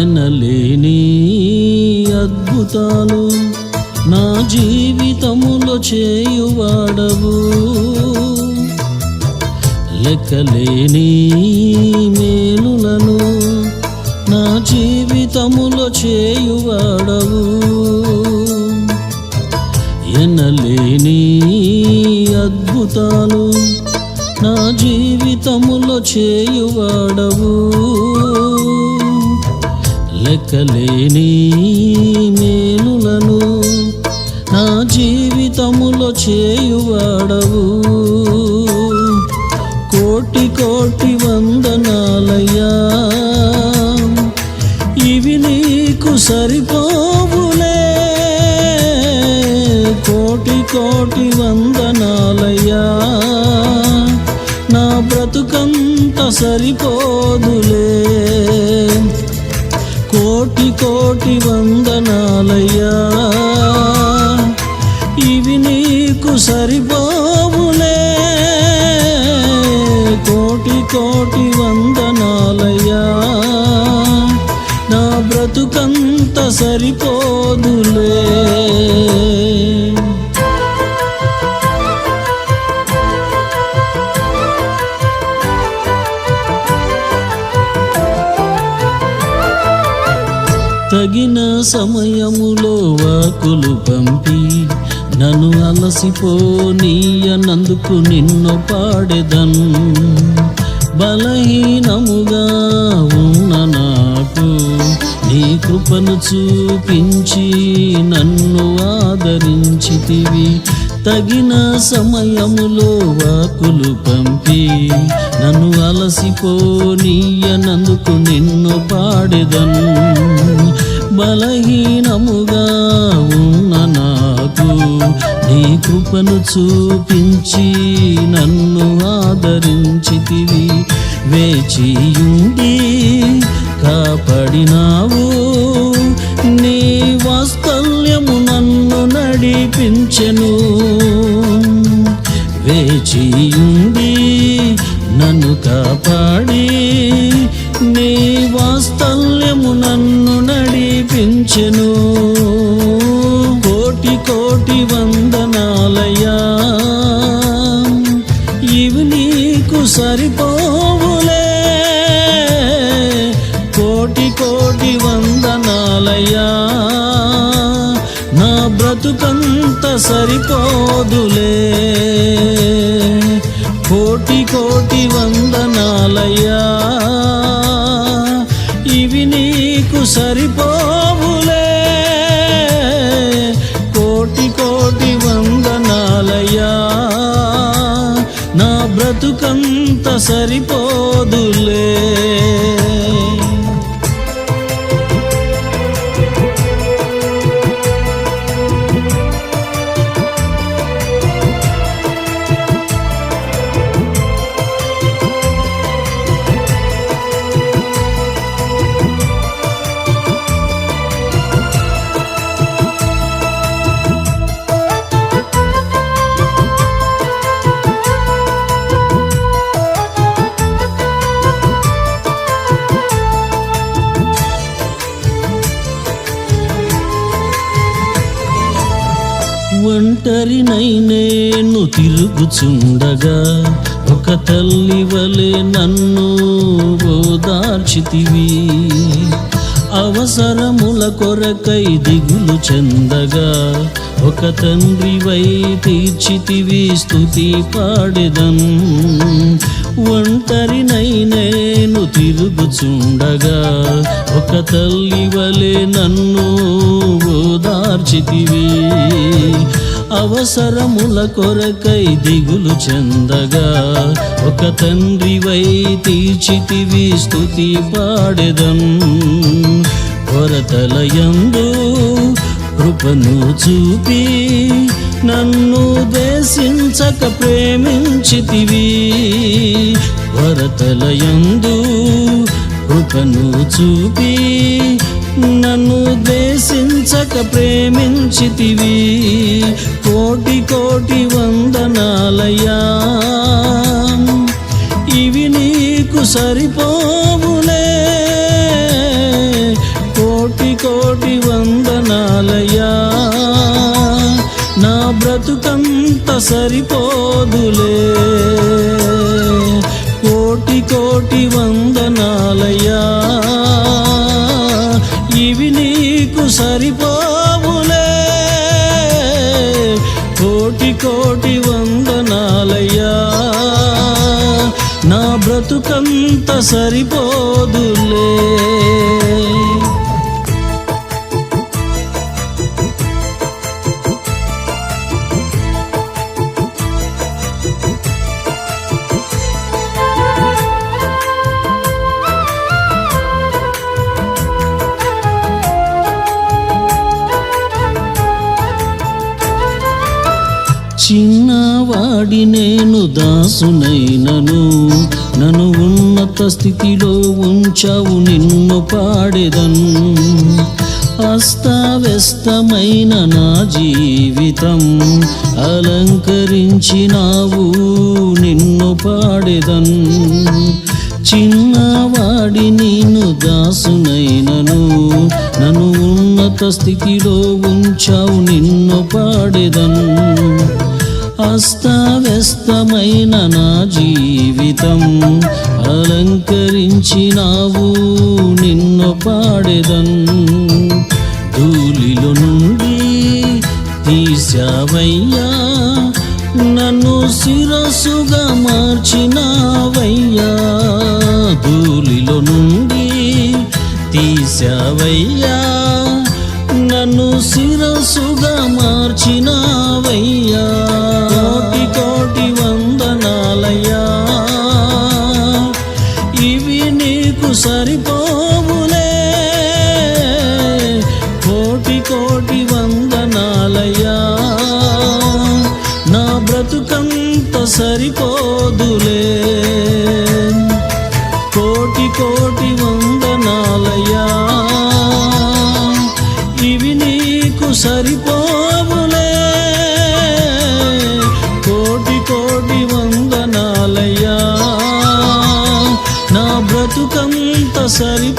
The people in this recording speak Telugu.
ఎనలేని అద్భుతాలు నా జీవితములో చేయువాడవు. లెక్కలేని మేలులను నా జీవితములో చేయువాడవు. ఎనలేని అద్భుతాలు నా జీవితములో చేయువాడవు. లెక్కలేని మేలులను నా జీవితములో చేయువాడవు. కోటి కోటి వందనాలయ్యా ఇవి నీకు సరిపోవులే. కోటి కోటి వందనాలయ్యా నా బ్రతుకంత సరిపోదులే. కోటి కోటి వందనాలయ్యా. ఇవి నీకు సరిపోవులే. కోటి కోటి వందనాలయ్యా. నా బ్రతుకంత సరిపోదులే. తగిన సమయములో వాకులు పంపి నన్ను అలసిపోనీయనందుకు నిన్ను పాడెదన్. బలహీనముగా ఉన్న నాకు నీ కృపను చూపించి నన్ను ఆదరించితివి. తగిన సమయములో వాకులు పంపి నన్ను అలసిపోనీయనందుకు నిన్ను పాడెదను. బలహీనముగా ఉన్న నాకు నీ కృపను చూపించి నన్ను ఆదరించితివి. వేచియుండి కాపాడినావు. నడిపించెను వేచియుండి నన్ను కాపాడి నీ వాస్తల్యము నన్ను నడిపించెను. కోటి కోటి వందనాలయ్యా ఇవి నీకు సరిపోవులే. కోటి కోటి వందనాలయ్యా బ్రతుకంత సరిపోదులే. కోటి కోటి వందనాలయ్యా. ఇవి నీకు సరిపోవులే. కోటి కోటి వందనాలయ్యా. నా బ్రతుకంత సరిపోదులే. ఒంటరినై నేను తిరుగుచుండగా ఒక తల్లి వలె నన్ను ఓదార్చితివి అవసరముల కొరకై దిగులు చెందగా ఒక తండ్రి వై తీర్చితివి స్థుతి పాడెదన్ ఒంటరినై నేను తిరుగుచుండగా ఒక తల్లి వలె నన్ను ఓదార్చితివి అవసరముల కొరకై దిగులు చెందగా ఒక తండ్రి వై తీర్చితివి స్థుతి పాడెదం కొరతలయందు కృపను చూపి నన్ను దేశించక ప్రేమించితివి. వరతలయందు కృపను చూపి నన్ను దేశించక ప్రేమించితివి. కోటి కోటి వందనాలయ్యా. ఇవి నీకు సరిపోవులే. కోటి కోటి వందనాలయ్యా. నా బ్రతుకంత సరిపోదులే. నా బ్రతుకంత సరిపోదులే. వాడి నేను దాసునైనను. నన్ను ఉన్నత స్థితిలో ఉంచావు నిన్ను పాడేదను. అస్తవ్యస్తమైన నా జీవితం అలంకరించినావు నిన్ను పాడేదన్. చిన్నవాడి నేను దాసునైనను. నన్ను ఉన్నత స్థితిలో ఉంచావు నిన్ను పాడేదను. అస్తవ్యస్తమైన నా జీవితం. అలంకరించినావు నిన్ను పాడెదన్. ధూళిలో నుండి తీసావయ్యా నన్ను శిరసుగా మార్చినావయ్యా. ధూళిలో నుండి తీసావయ్యా నన్ను శిరసుగా మార్చినావయ్యా. సరిపోములే. కోటి కోటి వందనాలయ్యా. నా బ్రతుకంత సరిపోదులే. sudden